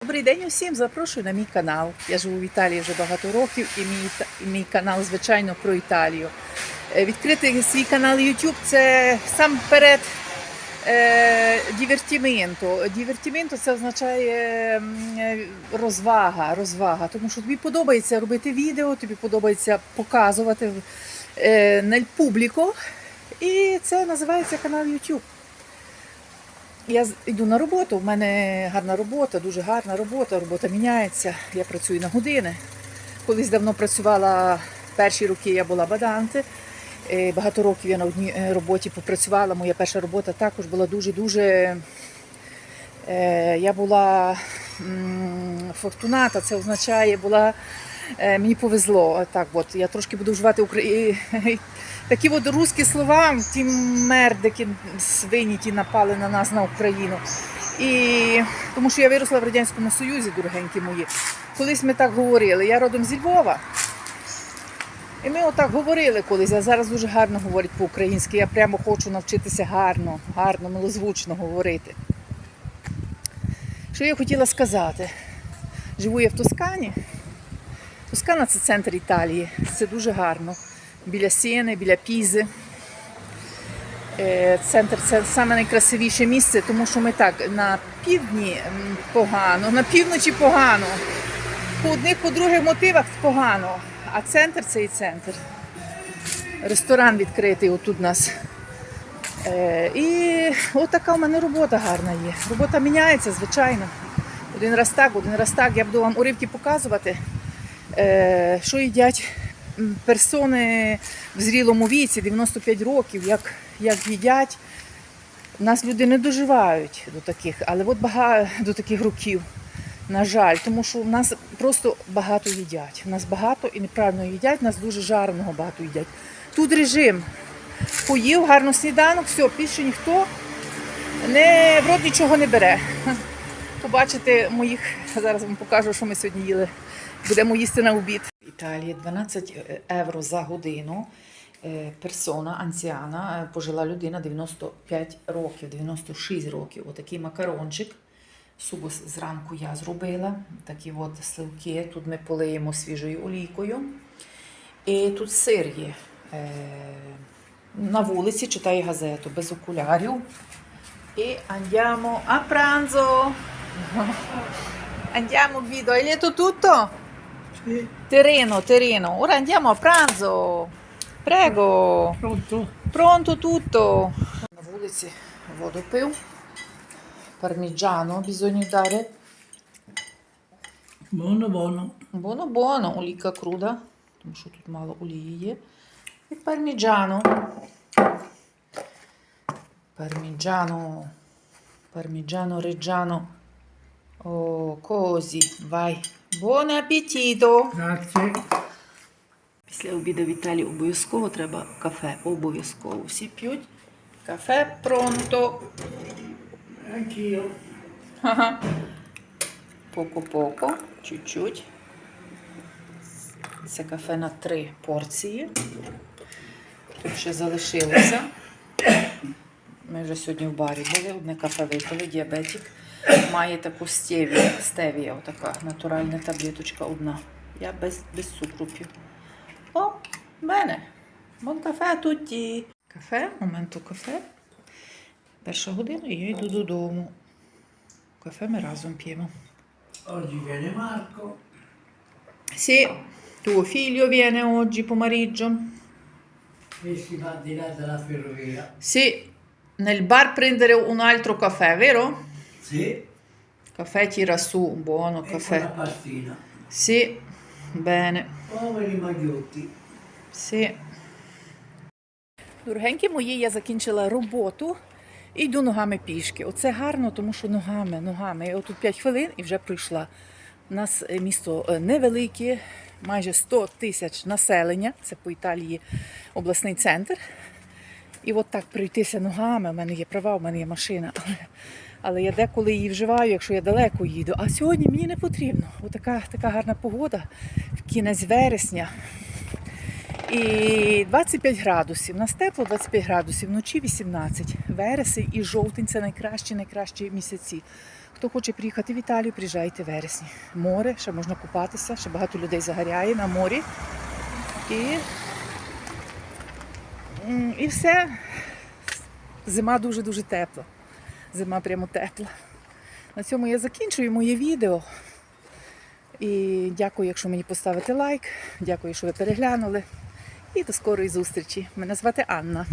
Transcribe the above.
Добрий день усім, запрошую на мій канал. Я живу в Італії вже багато років, і мій, і мій канал, звичайно, про Італію. Е, Відкрити свій канал YouTube це сам перед е, дівертіменто. Дівертіменто це означає е, розвага, розвага. Тому що тобі подобається робити відео, тобі подобається показувати е, на публіку. І це називається канал YouTube. Я йду на роботу, в мене гарна робота, дуже гарна робота, робота міняється. Я працюю на години. Колись давно працювала перші роки, я була баданти. Е, Багато років я на одній е, роботі попрацювала. Моя перша робота також була дуже-дуже. е, Я була фортуната, це означає, була. Е, Мені повезло. Так, от я трошки буду вживати украї... такі от русські слова, ті мердики свині, ті напали на нас на Україну. І тому що я виросла в Радянському Союзі, дорогенькі мої. Колись ми так говорили. Я родом зі Львова. І ми отак говорили колись, а зараз дуже гарно говорять по-українськи. Я прямо хочу навчитися гарно, гарно, милозвучно говорити. Що я хотіла сказати? Живу я в Тоскані. Тоскана це центр Італії. Це дуже гарно. Біля Сіни, біля Пізи. Е, Центр це саме найкрасивіше місце, тому що ми так на півдні погано, на півночі погано. По одних, по других мотивах погано. А центр це і центр. Ресторан відкритий отут у нас. Е, і от така у мене робота гарна є. Робота міняється, звичайно. Один раз так, один раз так. Я буду вам уривки показувати, що їдять персони в зрілому віці, 95 років, як, як їдять. У нас люди не доживають до таких, але от багато до таких років. На жаль, тому що в нас просто багато їдять. У нас багато і неправильно їдять, у нас дуже жареного багато їдять. Тут режим. Поїв гарно сніданок, все, більше ніхто не, в рот нічого не бере. Побачите моїх, зараз вам покажу, що ми сьогодні їли. Будемо їсти на обід. В Італії 12 євро за годину. Е, Персона анціана, е, пожила людина 95 років, 96 років. Отакий макарончик. Субу зранку я зробила. Такі от сливки. Тут ми полиємо свіжою олійкою. І тут сир є. Е, На вулиці читаю газету без окулярів. І andiamo a pranzo. Andiamo Guido, hai letto tutto? Sì, Terreno, terreno. Ora andiamo a pranzo. Prego. pronto? Pronto tutto. На вулиці воду пив. Парміджано bisogna dare. Buono, buono. Buono buono, олійка круда, тому що тут мало олії є. І парміджано. Парміджано. Парміджано реджано. О, козі. Vai. Buon appetito! Grazie. Після обіду в Італії обов'язково треба кафе. Обов'язково. Всі п'ють. Кафе пронто. Anch'io. Поко-поко, чуть-чуть. Це кафе на три порції. Тут ще залишилося. Ми вже сьогодні в барі були, одне кафе випили, діабетик. Має таку стевію, стевія, отака натуральна таблеточка одна. Я без, без цукру п'ю. О, в мене. Бон кафе туті. Кафе, моменту кафе. Перша година і я йду додому. Кафе ми разом п'ємо. Oggi viene Marco. Sì, tuo figlio viene oggi pomeriggio. e si va di là dalla ferrovia. Sì, nel bar prendere un altro caffè, vero? Sì. Caffè tira su, buono E caffè. la pastina. Sì, bene. Poveri magliotti. Sì. Дорогенькі мої, я закінчила роботу і йду ногами пішки. Оце гарно, тому що ногами, ногами. Я отут 5 хвилин і вже прийшла. У нас місто невелике, майже 100 тисяч населення. Це по Італії обласний центр. І от так пройтися ногами, в мене є права, в мене є машина. Але, але я деколи її вживаю, якщо я далеко їду. А сьогодні мені не потрібно. Отака така гарна погода в кінець вересня. І 25 градусів. У нас тепло 25 градусів, вночі 18. Вересень і жовтень це найкращі, найкращі місяці. Хто хоче приїхати в Італію, приїжджайте вересні. Море, ще можна купатися, ще багато людей загоряє на морі. І, і все. Зима дуже-дуже тепла. Зима прямо тепла. На цьому я закінчую моє відео. І дякую, якщо мені поставите лайк. Дякую, що ви переглянули. І до скорої зустрічі. Мене звати Анна.